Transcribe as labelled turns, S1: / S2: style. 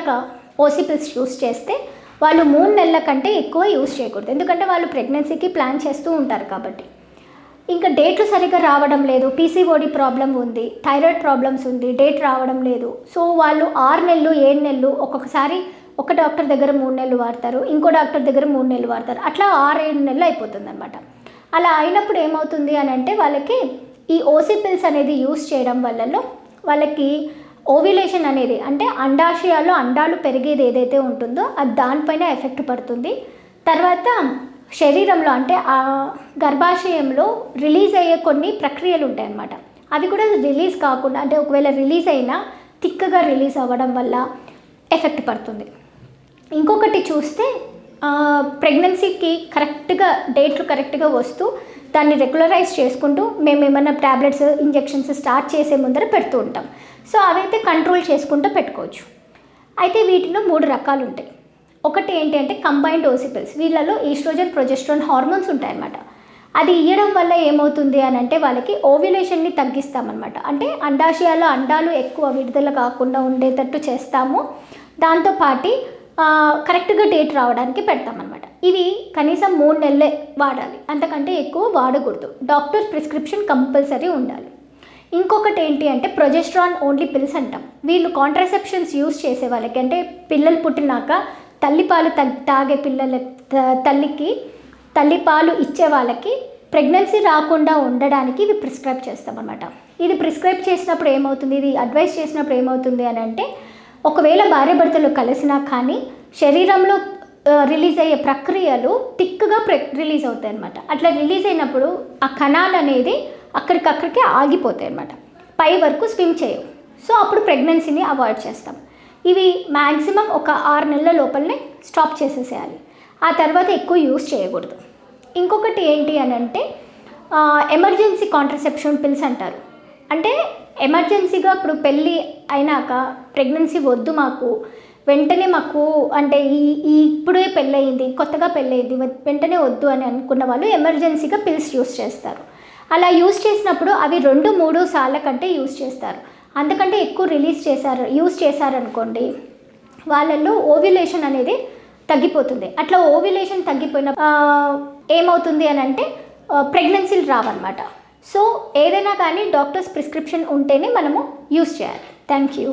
S1: వచ్చాక ఓసిపిల్స్ యూస్ చేస్తే వాళ్ళు మూడు నెలల కంటే ఎక్కువ యూస్ చేయకూడదు. ఎందుకంటే వాళ్ళు ప్రెగ్నెన్సీకి ప్లాన్ చేస్తూ ఉంటారు కాబట్టి. ఇంకా డేట్లు సరిగ్గా రావడం లేదు. పీసీఓడి ప్రాబ్లం ఉంది థైరాయిడ్ ప్రాబ్లమ్స్ ఉంది డేట్ రావడం లేదు. సో వాళ్ళు ఆరు నెలలు ఏడు నెలలు ఒక్కొక్కసారి ఒక డాక్టర్ దగ్గర మూడు నెలలు వాడతారు ఇంకో డాక్టర్ దగ్గర మూడు నెలలు వాడతారు. అట్లా ఆరు ఏడు నెలలు అయిపోతుంది అనమాట అలా అయినప్పుడు ఏమవుతుంది అని అంటే వాళ్ళకి ఈ ఓసిపిల్స్ అనేది యూస్ చేయడం వల్లలో వాళ్ళకి ఓవ్యులేషన్ అనేది అంటే అండాశయాల్లో అండాలు పెరిగేది ఏదైతే ఉంటుందో అది దానిపైన ఎఫెక్ట్ పడుతుంది. తర్వాత శరీరంలో అంటే ఆ గర్భాశయంలో రిలీజ్ అయ్యే కొన్ని ప్రక్రియలు ఉంటాయన్నమాట. అవి కూడా రిలీజ్ కాకుండా అంటే ఒకవేళ రిలీజ్ అయినా తిక్కగా రిలీజ్ అవ్వడం వల్ల ఎఫెక్ట్ పడుతుంది. ఇంకొకటి చూస్తే ప్రెగ్నెన్సీకి కరెక్ట్గా డేట్లు కరెక్ట్గా వస్తూ దాన్ని రెగ్యులరైజ్ చేసుకుంటూ మేము ఏమైనా ట్యాబ్లెట్స్ ఇంజెక్షన్స్ స్టార్ట్ చేసే ముందర పెడుతూ ఉంటాం. సో అవైతే కంట్రోల్ చేసుకుంటూ పెట్టుకోవచ్చు. అయితే వీటిలో మూడు రకాలు ఉంటాయి ఒకటి ఏంటి అంటే కంబైన్డ్ ఓసిపిల్స్ వీళ్ళలో ఈస్ట్రోజన్ ప్రొజెస్ట్రాన్ హార్మోన్స్ ఉంటాయన్నమాట. అది ఇవ్వడం వల్ల ఏమవుతుంది అని అంటే వాళ్ళకి ఓవ్యులేషన్ని తగ్గిస్తామన్నమాట. అంటే అండాశయాల్లో అండాలు ఎక్కువ విడుదల కాకుండా ఉండేటట్టు చేస్తాము. దాంతోపాటి కరెక్ట్గా డేట్ రావడానికి పెడతామన్నమాట. ఇవి కనీసం మూడు నెలలే వాడాలి. అంతకంటే ఎక్కువ వాడకూడదు. డాక్టర్ ప్రిస్క్రిప్షన్ కంపల్సరీ ఉండాలి. ఇంకొకటి ఏంటి అంటే ప్రొజెస్ట్రాన్ ఓన్లీ పిల్స్ అంటాం. వీళ్ళు కాంట్రసెప్షన్స్ యూస్ చేసే వాళ్ళకి అంటే పిల్లలు పుట్టినాక తల్లిపాలు తాగే పిల్లల తల్లికి తల్లిపాలు ఇచ్చే వాళ్ళకి ప్రెగ్నెన్సీ రాకుండా ఉండడానికి ఇది ప్రిస్క్రైబ్ చేస్తామన్నమాట. ఇది ప్రిస్క్రైబ్ చేసినప్పుడు ఏమవుతుంది? ఇది అడ్వైస్ చేసినప్పుడు ఏమవుతుంది అని అంటే ఒకవేళ భార్యాభర్తలు కలిసినా కానీ శరీరంలో రిలీజ్ అయ్యే ప్రక్రియలు థిక్గా ప్రె రిలీజ్ అవుతాయి అనమాట అట్లా రిలీజ్ అయినప్పుడు ఆ కణాలు అనేది అక్కడికక్కడికే ఆగిపోతాయి అనమాట పై వరకు స్విమ్ చేయవు. సో అప్పుడు ప్రెగ్నెన్సీని అవాయిడ్ చేస్తాం. ఇవి మ్యాక్సిమం ఒక ఆరు నెలల లోపలనే స్టాప్ చేసేసేయాలి. ఆ తర్వాత ఎక్కువ యూస్ చేయకూడదు. ఇంకొకటి ఏంటి అని అంటే ఎమర్జెన్సీ కాంట్రసెప్షన్ పిల్స్ అంటారు. అంటే ఎమర్జెన్సీగా ఇప్పుడు పెళ్ళి అయినాక ప్రెగ్నెన్సీ వద్దు మాకు వెంటనే మాకు అంటే ఈ ఈ ఇప్పుడే పెళ్ళయింది కొత్తగా పెళ్ళయింది వెంటనే వద్దు అని అనుకున్న వాళ్ళు ఎమర్జెన్సీగా పిల్స్ యూస్ చేస్తారు. అలా యూస్ చేసినప్పుడు అవి రెండు మూడు సార్ల కంటే యూస్ చేస్తారు. అందుకంటే ఎక్కువ రిలీజ్ చేశారు యూస్ చేశారనుకోండి వాళ్ళల్లో ఓవ్యులేషన్ అనేది తగ్గిపోతుంది. అట్లా ఓవ్యులేషన్ తగ్గిపోయిన ఏమవుతుంది అని అంటే ప్రెగ్నెన్సీలు రావన్నమాట. సో ఏదైనా కానీ డాక్టర్స్ ప్రిస్క్రిప్షన్ ఉంటేనే మనము యూస్ చేయాలి. Thank you.